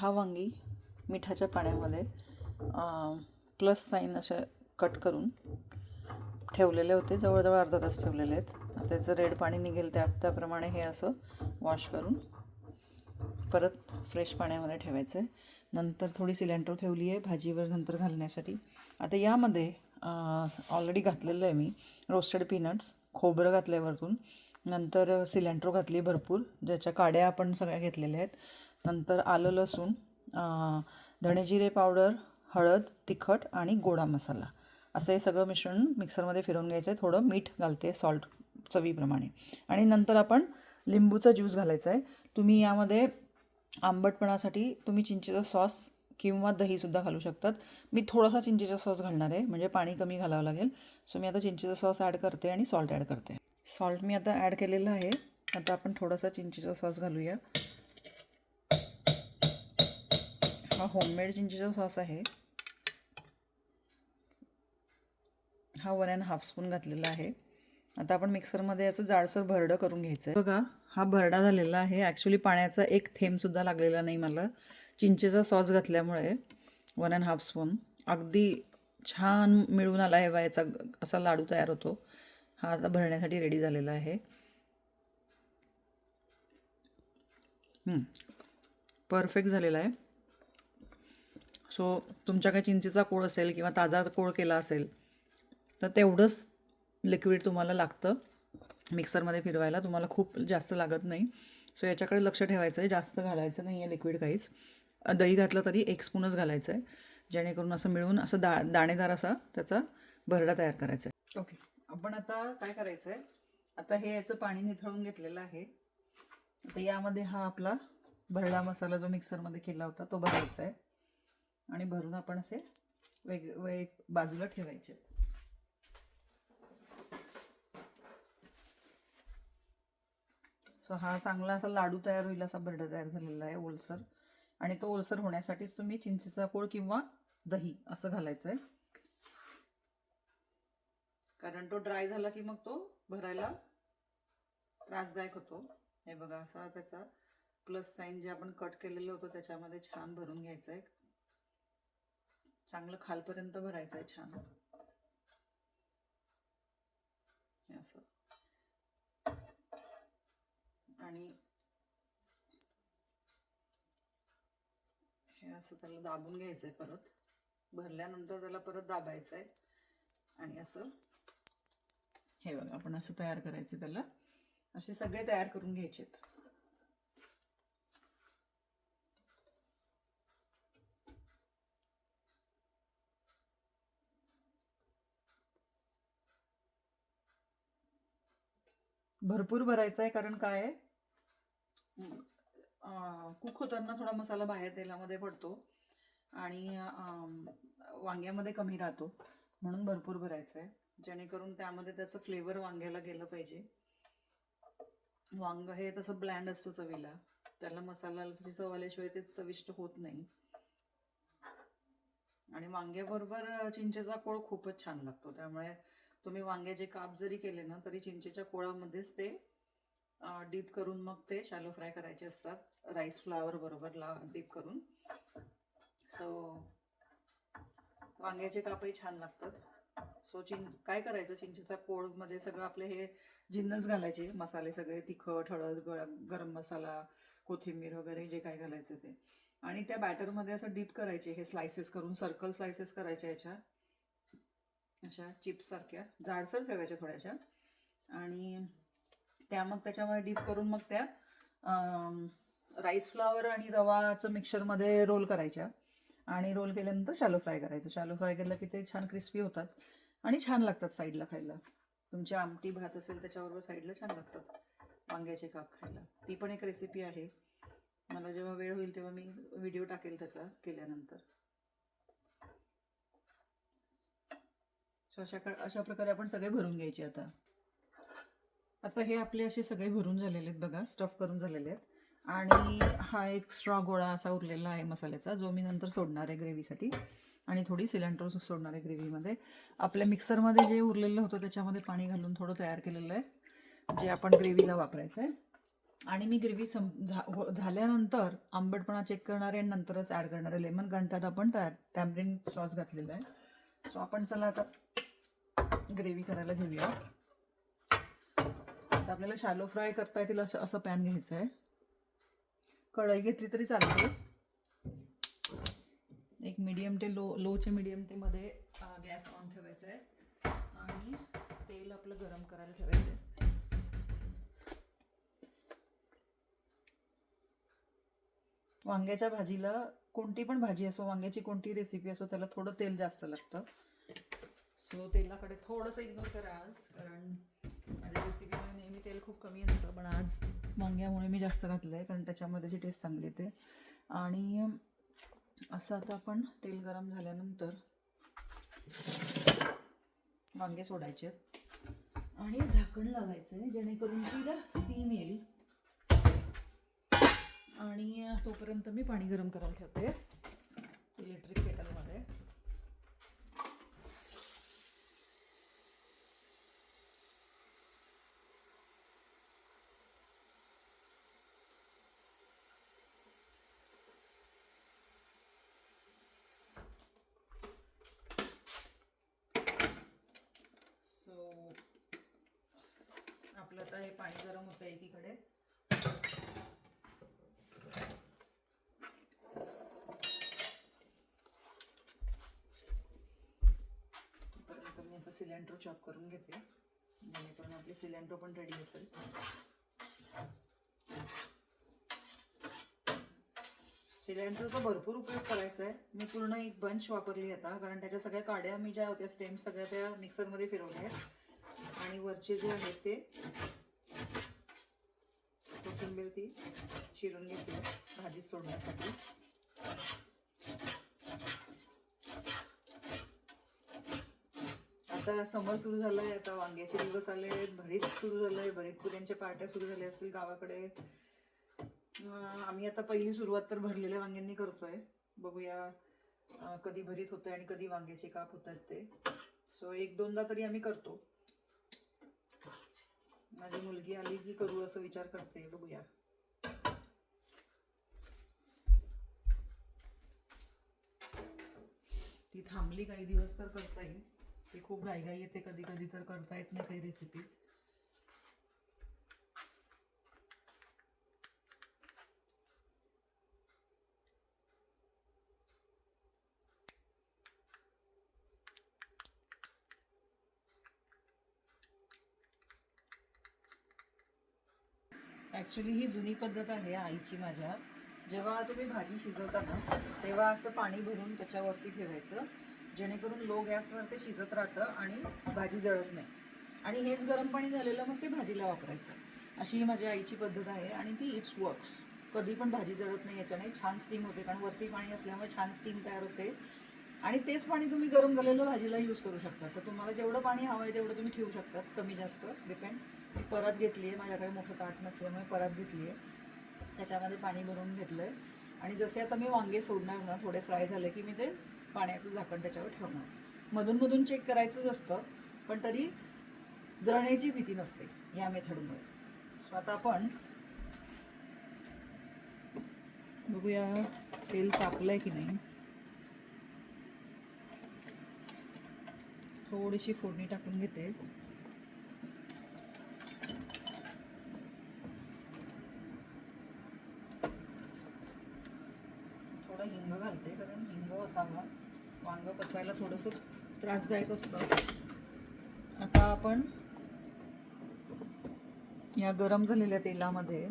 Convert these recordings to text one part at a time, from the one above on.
सहा वांगी मिठाच्या पाण्यामध्ये प्लस साईन असे कट करून ठेवलेले होते. जवळजवळ अर्धा तास ठेवलेले आहेत. त्याचं रेड पाणी निघेल त्या त्याप्रमाणे हे असं वॉश करून परत फ्रेश पाण्यामध्ये ठेवायचं आहे नंतर थोडी सिलेंडर ठेवली आहे भाजीवर नंतर घालण्यासाठी. आता यामध्ये ऑलरेडी घातलेलं आहे मी. रोस्टेड पीनट्स खोबरं घातलं आहे वरतून. नंतर सिलेंडर घातली भरपूर ज्याच्या काड्या आपण सगळ्या घेतलेल्या आहेत. नंतर आलं लसूण धणेजिरे पावडर हळद तिखट आणि गोडा मसाला. असं हे सगळं मिश्रण मिक्सरमध्ये फिरवून घ्यायचं आहे थोडं मीठ घालते सॉल्ट चवीप्रमाणे. आणि नंतर आपण लिंबूचा ज्यूस घालायचा आहे तुम्ही यामध्ये आंबटपणासाठी तुम्ही चिंचेचा सॉस किंवा दहीसुद्धा घालू शकतात. मी थोडासा चिंचेचा सॉस घालणार आहे म्हणजे पाणी कमी घालावं लागेल. सो मी आता चिंचेचा सॉस ॲड करते आणि सॉल्ट ॲड करते. सॉल्ट मी आता ॲड केलेलं आहे. आता आपण थोडासा चिंचेचा सॉस घालूया. हा होममेड चिंचेचा सॉस आहे. हा वन अँड हाफ स्पून घातलेला आहे. आता आपण मिक्सरमध्ये याचं जाडसर भरडं करून घ्यायचं आहे बघा हा भरडा झालेला आहे. ॲक्च्युली पाण्याचा एक थेंबसुद्धा लागलेला नाही मला. चिंचेचा सॉस घातल्यामुळे वन अँड हाफ स्पून अगदी छान मिळून आला आहे याचा असा लाडू तयार होतो. हा आता भरण्यासाठी रेडी झालेला आहे. परफेक्ट झालेला आहे. सो तुमच्या काही चिंचेचा कोळ असेल किंवा ताजा कोळ केला असेल तर तेवढंच लिक्विड तुम्हाला लागतं. मिक्सरमध्ये फिरवायला तुम्हाला खूप जास्त लागत नाही. सो याच्याकडे लक्ष ठेवायचं आहे जास्त घालायचं नाही आहे लिक्विड काहीच. दही घातलं तरी एक स्पूनच घालायचं आहे जेणेकरून असं मिळून असं दा दाणेदार असा त्याचा भरडा तयार करायचा आहे ओके आपण आता काय करायचं आहे आता हे याचं पाणी निथळून घेतलेलं आहे. आता यामध्ये हा आपला भरडा मसाला जो मिक्सरमध्ये केला होता तो भरायचा आहे आणि भरून आपण असे वेगवेगळे बाजूला ठेवायचे. सो हा चांगला असा लाडू तयार होईल असा बर्ड तयार झालेला आहे ओलसर. आणि तो ओलसर होण्यासाठीच तुम्ही चिंचेचा कोळ किंवा दही असं घालायचं आहे कारण तो ड्राय झाला की मग तो भरायला त्रासदायक होतो. हे बघा असा त्याचा प्लस साईन जे आपण कट केलेलं होतं त्याच्यामध्ये छान भरून घ्यायचं आहे चांगलं खालपर्यंत भरायचं आहे छान. हे असं. आणि हे असं त्याला दाबून घ्यायचं आहे परत. भरल्यानंतर त्याला परत दाबायचं आहे आणि असं हे बघा आपण असं तयार करायचं त्याला. असे सगळे तयार करून घ्यायचे आहेत भरपूर भरायचं आहे कारण काय आहे? कुक होताना थोडा मसाला बाहेर तेलामध्ये पडतो आणि वांग्यामध्ये कमी राहतो. म्हणून भरपूर भरायचं आहे. जेणेकरून त्यामध्ये त्याचं फ्लेवर वांग्याला गेलं पाहिजे. वांग हे तसं ब्लँड असतं चवीला. त्याला मसाल्याची चव आल्याशिवाय ते चविष्ट होत नाही. आणि वांग्याबरोबर चिंचेचा कोळ खूपच छान लागतो. त्यामुळे तुम्ही वांग्याचे काप जरी केले ना तरी चिंचेच्या कोळामध्येच ते डीप करून मग ते शॅलो फ्राय करायचे असतात. राईस फ्लावर बरोबर ला डीप करून. सो वांग्याचे कापही छान लागतात. सो चिं काय करायचं? चिंचेचा कोळमध्ये सगळं आपले हे जिन्नस घालायचे. मसाले सगळे तिखट हळद गरम मसाला कोथिंबीर वगैरे जे काय घालायचं ते. आणि त्या बॅटरमध्ये असं डीप करायचे. हे स्लायसेस करून सर्कल स्लायसेस करायच्या याच्या. अशा चिप्ससारख्या जाडसर ठेवायच्या थोड्याशा. आणि त्या मग त्याच्यामध्ये डीप करून मग त्या राईस फ्लावर आणि रवाचं मिक्सरमध्ये रोल करायच्या. आणि रोल केल्यानंतर शॅलो फ्राय करायचं. शॅलो फ्राय केलं की ते छान क्रिस्पी होतात. आणि छान लागतात साईडला खायला. तुमची आमटी भात असेल त्याच्याबरोबर साईडला छान लागतात. वांग्याचे काप खायला. ती पण एक रेसिपी आहे. मला जेव्हा वेळ होईल तेव्हा मी व्हिडिओ टाकेल त्याचा केल्यानंतर. सो अशा अशा प्रकारे आपण सगळे भरून घ्यायचे आता. आता हे आपले असे सगळे भरून झालेले आहेत बघा स्टफ करून झालेले आहेत. आणि हा एक स्ट्रॉ गोळा असा उरलेला आहे मसाल्याचा जो मी नंतर सोडणार आहे ग्रेव्हीसाठी आणि थोडी सिलेंडर सोडणार आहे ग्रेव्हीमध्ये आपल्या मिक्सरमध्ये जे उरलेलं होतं त्याच्यामध्ये पाणी घालून थोडं तयार केलेलं आहे जे आपण ग्रेव्हीला वापरायचं हो-, आहे आणि मी ग्रेव्ही सम हो- झाल्यानंतर आंबटपणा चेक करणारे आणि नंतरच ॲड करणारे लेमन कारण त्यात आपण टॅ टॅमरिन सॉस घातलेला आहे. सो आपण चला आता ग्रेव्ही करायला घेऊया. आता आपल्याला शॅलो फ्राय करता येतील असं असं पॅन घ्यायचं आहे. कढई घेतली तरी चालते. एक मीडियम ते लो लोचे मीडियम ते मध्ये गॅस ऑन ठेवायचा आहे. आणि तेल आपलं गरम करायला ठेवायचं आहे. वांग्याच्या भाजीला कोणती पण भाजी असो वांग्याची कोणती रेसिपी असो त्याला थोडं तेल जास्त लागतं. सो तेलाकडे थोडंसं इग्नोर करा आज कारण माझ्या रेसिपीमध्ये नेहमी तेल खूप कमी असतं पण आज वांग्यामुळे मी जास्त घातलं आहे कारण त्याच्यामध्ये जी टेस्ट चांगली येते. आणि असं आता आपण तेल गरम झाल्यानंतर वांगे सोडायचे. आणि झाकण लावायचं आहे जेणेकरून तिला स्टीम येईल. आणि तोपर्यंत मी पाणी गरम करायला ठेवते इलेक्ट्रिक केटलमध्ये सो आपलं आता हे पाणी गरम होतं एकीकडे. मी आता सिलेंडर चॉप करून घेते. जेणेकरून आपली सिलेंडर पण रेडी असेल. सिलेंडरचा भरपूर उपयोग करायचा आहे मी पूर्ण एक बंच वापरली आता. कारण त्याच्या सगळ्या काड्या मी ज्या होत्या स्टेम सगळ्या त्या मिक्सरमध्ये फिरवल्या आहेत. आणि वरचे जे आहेत ते ती चिरून घेतली. भाजी सोडण्यासाठी. आता समर सुरू झालाय. आता वांग्याचे दिवस आले भरीत सुरू झालंय. भरीत पुऱ्यांच्या पार्ट्या सुरू झाल्या असतील गावाकडे. आम्ही आता पहिली सुरुवात तर भरलेल्या वांग्यांनी करतोय. बघूया कधी भरीत होतंय आणि कधी वांग्याचे काप होत आहेत ते. सो एक दोनदा तरी आम्ही करतो. माझी मुलगी आली की करू असं विचार करते. बघूया. ती थांबली काही दिवस तर करता येईल. ती खूप घाईघाई येते कधी कधी तर करता येत नाही काही रेसिपीज ॲक्च्युली ही जुनी पद्धत आहे आईची माझ्या. जेव्हा तुम्ही भाजी शिजवता ना तेव्हा असं पाणी भरून त्याच्यावरती ठेवायचं. जेणेकरून लो गॅसवर ते शिजत राहतं आणि भाजी जळत नाही. आणि हेच गरम पाणी झालेलं मग ते भाजीला वापरायचं. अशी ही माझ्या आईची पद्धत आहे आणि ती इट्स वर्क्स. कधी पण भाजी जळत नाही याच्याने छान स्टीम होते कारण वरती पाणी असल्यामुळे छान स्टीम तयार होते. आणि तेच पाणी तुम्ही गरम झालेलं भाजीला यूज करू शकता. तर तुम्हाला जेवढं पाणी हवं आहे तेवढं तुम्ही ठेवू शकतात कमी जास्त. डिपेंड मी परत घेतली आहे माझ्याकडे मोठं ताट नसल्यामुळे परत घेतली आहे त्याच्यामध्ये पाणी भरून घेतलं आहे आणि जसे आता मी वांगे सोडणार ना थोडे फ्राय झाले की मी ते पाण्याचं झाकण त्याच्यावर ठेवणार. मधून मधून चेक करायचंच असतं पण तरी जळण्याची भीती नसते या मेथडमुळे. सो आता आपण बघूया तेल तापलंय की नाही. थोडीशी फोडणी टाकून घेते. थोडं हिंग घालते कारण हिंग असावा. वांग पचायला थोडंसं त्रासदायक असतं. आता आपण या गरम झालेल्या तेलामध्ये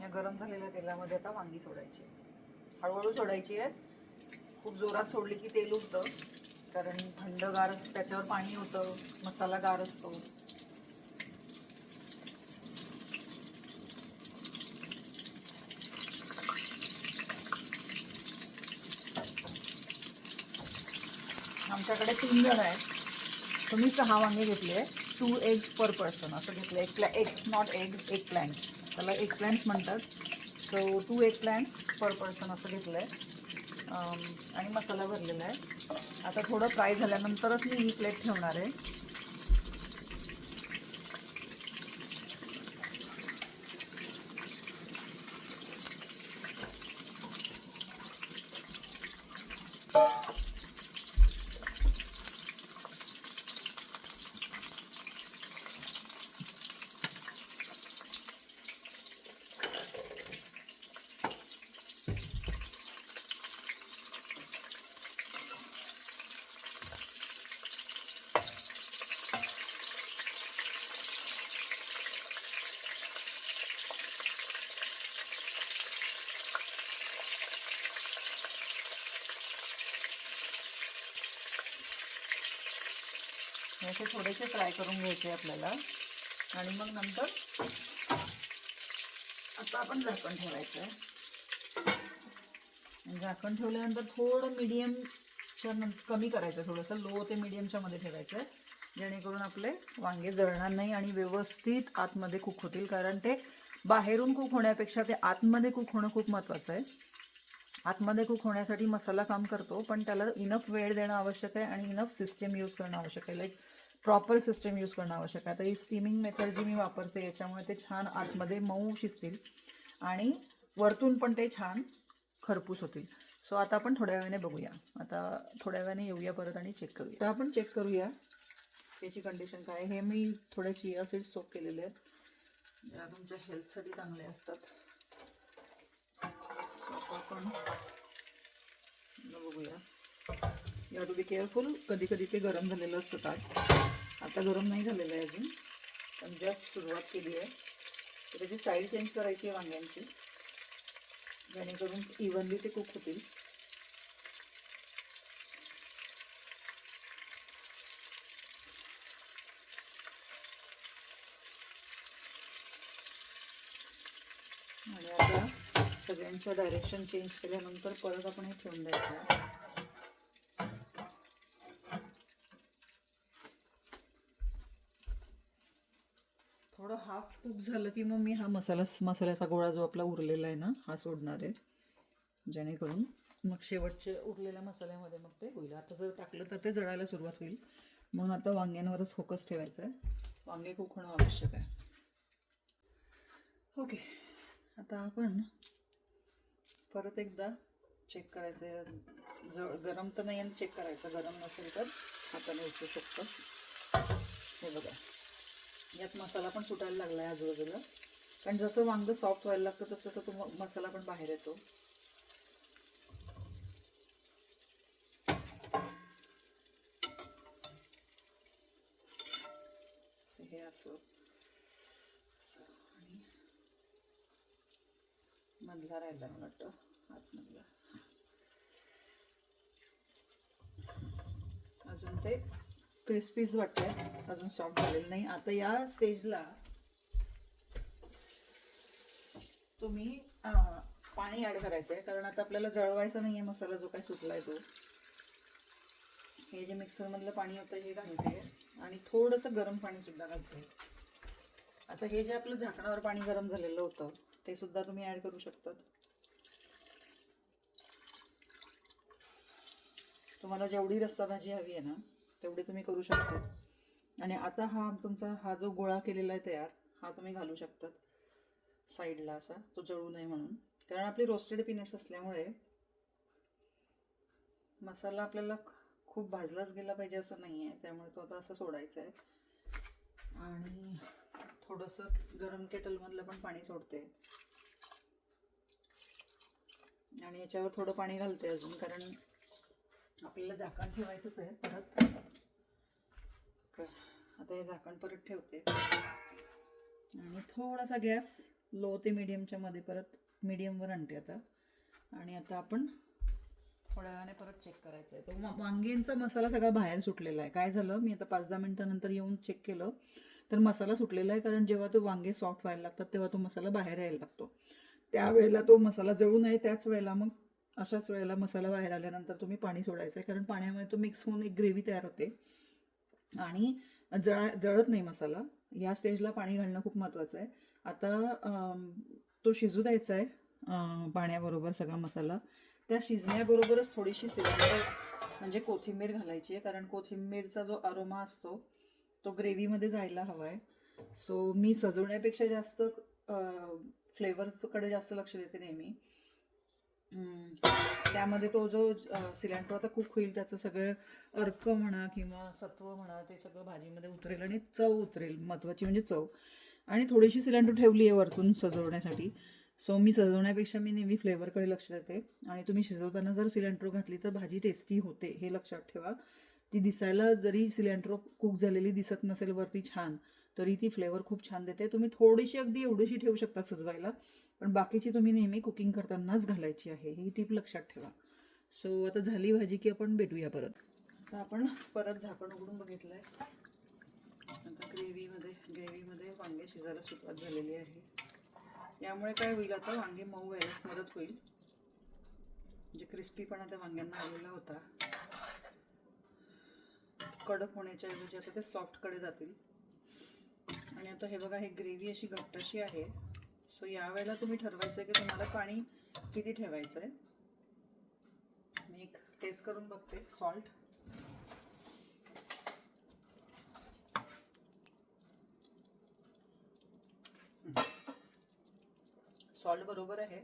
या गरम झालेल्या तेलामध्ये आता वांगी सोडायची. हळूहळू सोडायची आहे. खूप जोरात सोडली की तेल उठतं कारण थंड गार त्याच्यावर पाणी होतं मसाला गार असतो. आमच्याकडे तीन जण आहेत. तुम्ही सहा वांगे घेतले. टू एग्स पर पर्सन असं घेतलं एक प्लॅ एक नॉट एग एक प्लॅन्ट्स त्याला एक प्लॅन्ट्स म्हणतात. So two egg plants per person असं घेतलं आहे आणि मसाला भरलेला आहे. आता थोडं फ्राय झाल्यानंतरच मी ही प्लेट ठेवणार आहे. असे थोडेसे फ्राय करून घ्यायचे आपल्याला. आणि मग नंतर आता आपण झाकण ठेवायचं आहे झाकण ठेवल्यानंतर थोडं मिडियमच्या नंतर कमी करायचं थोडंसं लो ते मिडियमच्या मध्ये ठेवायचं आहे जेणेकरून आपले वांगे जळणार नाही आणि व्यवस्थित आतमध्ये कुक होतील. कारण ते बाहेरून कुक होण्यापेक्षा ते आतमध्ये कुक होणं खूप महत्त्वाचं आहे. आतमध्ये कुक होण्यासाठी मसाला काम करतो पण त्याला इनफ वेळ देणं आवश्यक आहे आणि इनफ सिस्टीम यूज करणं आवश्यक आहे. लाईक प्रॉपर सिस्टीम यूज करणं आवश्यक आहे. आता ही स्टीमिंग मेथड जी मी वापरते याच्यामुळे ते छान आतमध्ये मऊ शिजतील आणि वरतून पण ते छान खरपूस होतील. सो आता आपण थोड्या वेळाने बघूया. आता थोड्या वेळाने येऊया परत आणि चेक करूया. तर आपण चेक करूया त्याची कंडिशन काय आहे. हे मी थोड्या चिया सीड्स सोप केलेले आहेत. ज्या तुमच्या हेल्थसाठी चांगले असतात. आपण बघूया. यू टू बी केअरफुल कधी कधी ते गरम झालेलं असतं ताट. आता गरम नाही झालेलं आहे अजून पण जस्ट सुरुवात केली आहे. तर त्याची साईड चेंज करायची आहे वांग्यांची. जेणेकरून इव्हनली ते कुक होतील. आणि आता सगळ्यांच्या डायरेक्शन चेंज केल्यानंतर परत आपण हे ठेवून द्यायचं आहे खूप झालं की मग मी हा मसाला मसाल्याचा गोळा जो आपला उरलेला आहे ना हा सोडणार आहे. जेणेकरून मग शेवटचे उरलेल्या मसाल्यामध्ये मग ते होईल. आता जर टाकलं तर ते जळायला सुरुवात होईल. म्हणून आता वांग्यांवरच फोकस ठेवायचा आहे. वांगे कोकणं होणं आवश्यक आहे. ओके आता आपण परत एकदा चेक करायचं आहे. जळ गरम तर नाही आणि चेक करायचं. गरम नसेल तर हाताने उचलू शकतो. हे बघा. यात मसाला पण सुटायला लागला आहे आजूबाजूला. कारण जसं वांगं सॉफ्ट व्हायला लागतं तसं तसं तो मसाला पण बाहेर येतो. हे असं असं आणि मधला राहिला मला वाटतं आतमधला. अजून ते क्रिस्पीज वाटते अजून सॉफ्ट झालेलं नाही. आता या स्टेजला तुम्ही पाणी ॲड करायचं आहे कारण आता आपल्याला जळवायचा नाही आहे मसाला जो काही सुटला आहे तो. हे जे मिक्सरमधलं पाणी होतं हे घालते. आणि थोडंसं गरम पाणी सुद्धा घालते. आता हे जे आपलं झाकणावर पाणी गरम झालेलं होतं ते सुद्धा तुम्ही ॲड करू शकतात. तुम्हाला जेवढी रस्सा भाजी हवी आहे ना तेवढी तुम्ही करू शकता. आणि आता हा तुमचा हा जो गोळा केलेला आहे तयार हा तुम्ही घालू शकतात. साईडला असा तो जळू नये म्हणून. कारण आपले रोस्टेड पीनट्स असल्यामुळे मसाला आपल्याला खूप भाजलाच गेला पाहिजे असं नाही आहे त्यामुळे तो आता असं सोडायचा आहे आणि थोडंसं गरम केटलमधलं पण पाणी सोडते. आणि याच्यावर थोडं पाणी घालते अजून कारण आपल्याला झाकण ठेवायचंच आहे परत. आता हे झाकण परत ठेवते. आणि थोडासा गॅस लो ते मिडियमच्या मध्ये परत मिडियमवर आणते आता. आणि आता आपण थोड्या वेळाने परत चेक करायचं आहे. तो वांगींचा वांग्यांचा मसाला सगळा बाहेर सुटलेला आहे. काय झालं? मी आता पाच दहा मिनटानंतर येऊन चेक केलं. तर मसाला सुटलेला आहे कारण जेव्हा तो वांगे सॉफ्ट व्हायला लागतात तेव्हा तो मसाला बाहेर यायला लागतो. त्यावेळेला तो मसाला जळू नये त्याच वेळेला मग अशाच वेळेला मसाला बाहेर आल्यानंतर तुम्ही पाणी सोडायचं आहे कारण पाण्यामध्ये तो मिक्स होऊन एक ग्रेव्ही तयार होते. आणि जळा जळत नाही मसाला. या स्टेजला पाणी घालणं खूप महत्त्वाचं आहे. आता तो शिजू द्यायचा आहे पाण्याबरोबर सगळा मसाला. त्या शिजण्याबरोबरच थोडीशी सिलेंडर म्हणजे कोथिंबीर घालायची आहे कारण कोथिंबीरचा जो अरोमा असतो तो ग्रेव्हीमध्ये जायला हवा आहे सो मी सजवण्यापेक्षा जास्त फ्लेवर्सकडे जास्त लक्ष देते नेहमी. त्यामध्ये तो जो सिलेंडर आता कुक होईल. त्याचं सगळं अर्क म्हणा किंवा सत्व म्हणा ते सगळं भाजीमध्ये उतरेल आणि चव उतरेल. महत्त्वाची म्हणजे चव. आणि थोडीशी सिलेंडर ठेवली आहे वरतून सजवण्यासाठी. सो मी सजवण्यापेक्षा मी नेहमी फ्लेवरकडे लक्ष देते. आणि तुम्ही शिजवताना जर सिलेंड्रो घातली तर भाजी टेस्टी होते हे लक्षात ठेवा. ती दिसायला जरी सिलेंड्रो कुक झालेली दिसत नसेल वरती छान तरी ती फ्लेवर खूप छान देते. तुम्ही थोडीशी अगदी एवढीशी ठेवू शकता सजवायला. पण बाकीची तुम्ही नेहमी कुकिंग करतानाच घालायची आहे ही टीप लक्षात ठेवा. सो आता झाली भाजी की आपण भेटूया परत. आता आपण परत झाकण उघडून बघितलं आहे आता ग्रेव्हीमध्ये ग्रेव्हीमध्ये वांगे शिजायला सुरुवात झालेली आहे. यामुळे काय होईल आता वांगे मऊ आहे मदत होईल. म्हणजे क्रिस्पीपणा त्या वांग्यांना आलेला होता. कडक होण्याच्या ऐवजी आता ते सॉफ्टकडे जातील. आणि आता हे बघा हे ग्रेव्ही अशी घट्टशी आहे. सो यावेळेला तुम्ही ठरवायचं की तुम्हाला पाणी किती ठेवायचं आहे मी एक टेस्ट करून बघते. सॉल्ट सॉल्ट बरोबर आहे.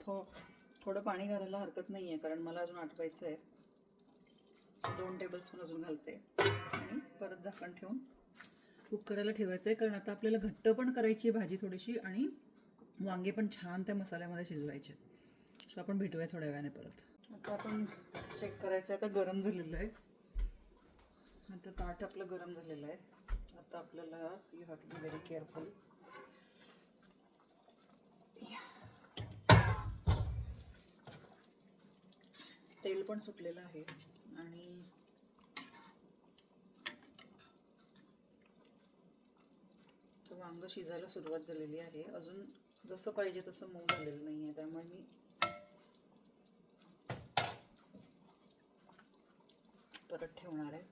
थो थोडं पाणी घालायला हरकत नाही आहे कारण मला अजून आठवायचं आहे दोन टेबलस्पून अजून घालते. आणि परत झाकण ठेवून कुक करायला ठेवायचं आहे कारण आता आपल्याला घट्ट पण करायची आहे भाजी थोडीशी आणि वांगे पण छान त्या मसाल्यामध्ये शिजवायचे. सो आपण भेटूया थोड्या वेळाने परत. आता आपण चेक करायचं आहे आता गरम झालेलं आहे. आता ताट आपलं गरम झालेलं आहे. आता आपल्याला you have to be very careful तेल पण सुटलेलं आहे आणि चांगलं शिजायला सुरुवात झालेली आहे. अजून जसं पाहिजे तसं मऊ झालेलं नाही आहे त्यामुळे मी परत ठेवणार आहे.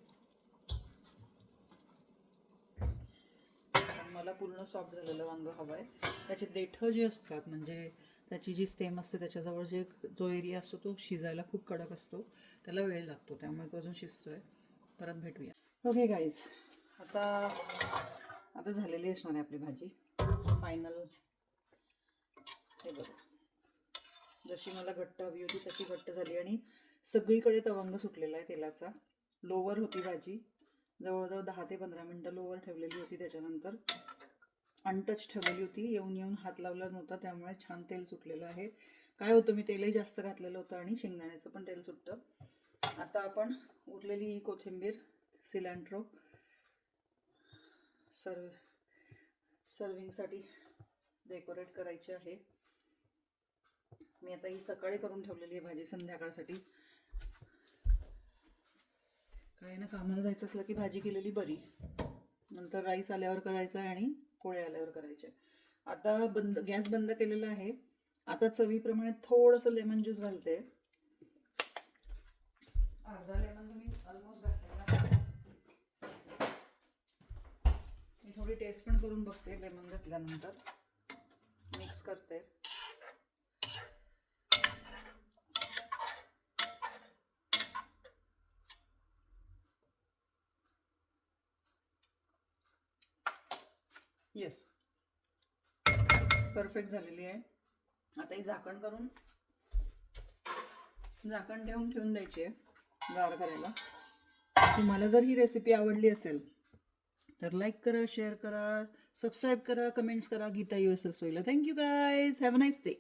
मला पूर्ण सॉफ्ट झालेलं वांग हवं आहे त्याचे देठं जे असतात म्हणजे त्याची जी स्टेम असते त्याच्याजवळ जे जो एरिया असतो तो शिजायला खूप कडक असतो. त्याला वेळ लागतो त्यामुळे तो अजून शिजतोय. परत भेटूया. ओके गाईज आता आता झालेली असणार आहे आपली भाजी. फायनल हे बघा. जशी मला घट्ट हवी होती तशी घट्ट झाली आणि सगळीकडे तवंग सुटलेला आहे तेलाचा. लोवर होती भाजी. जवळजवळ दहा ते पंधरा मिनटं लोवर ठेवलेली होती त्याच्यानंतर. अनटच ठेवलेली होती. येऊन येऊन हात लावला नव्हता त्यामुळे छान तेल सुटलेलं आहे. काय होतं मी तेलही जास्त घातलेलं होतं आणि शेंगदाण्याचं पण तेल सुटतं. आता आपण उरलेली ही कोथिंबीर सिलेंट्रो सर्व सर्विंगसाठी डेकोरेट करायची आहे. मी आता ही सकाळी करून ठेवलेली आहे भाजी संध्याकाळसाठी. काय ना कामाला जायचं असलं की भाजी केलेली बरी. नंतर राईस आल्यावर करायचं आहे आणि पोळे आल्यावर करायचे आता बंद गॅस बंद केलेला आहे. आता चवीप्रमाणे थोडंसं लेमन ज्यूस घालते. अर्धा लेमन तुम्ही ऑलमोस्ट घातलेला आहे. मी थोडी टेस्ट पण करून बघते लेमन घातल्यानंतर. मिक्स करते. येस परफेक्ट झालेली आहे. आता ही झाकण करून झाकण ठेवून ठेवून द्यायची आहे. गार करायला. तुम्हाला जर ही रेसिपी आवडली असेल तर लाईक करा शेअर करा सबस्क्राईब करा कमेंट्स करा Geeta U S S thank you guys have a nice day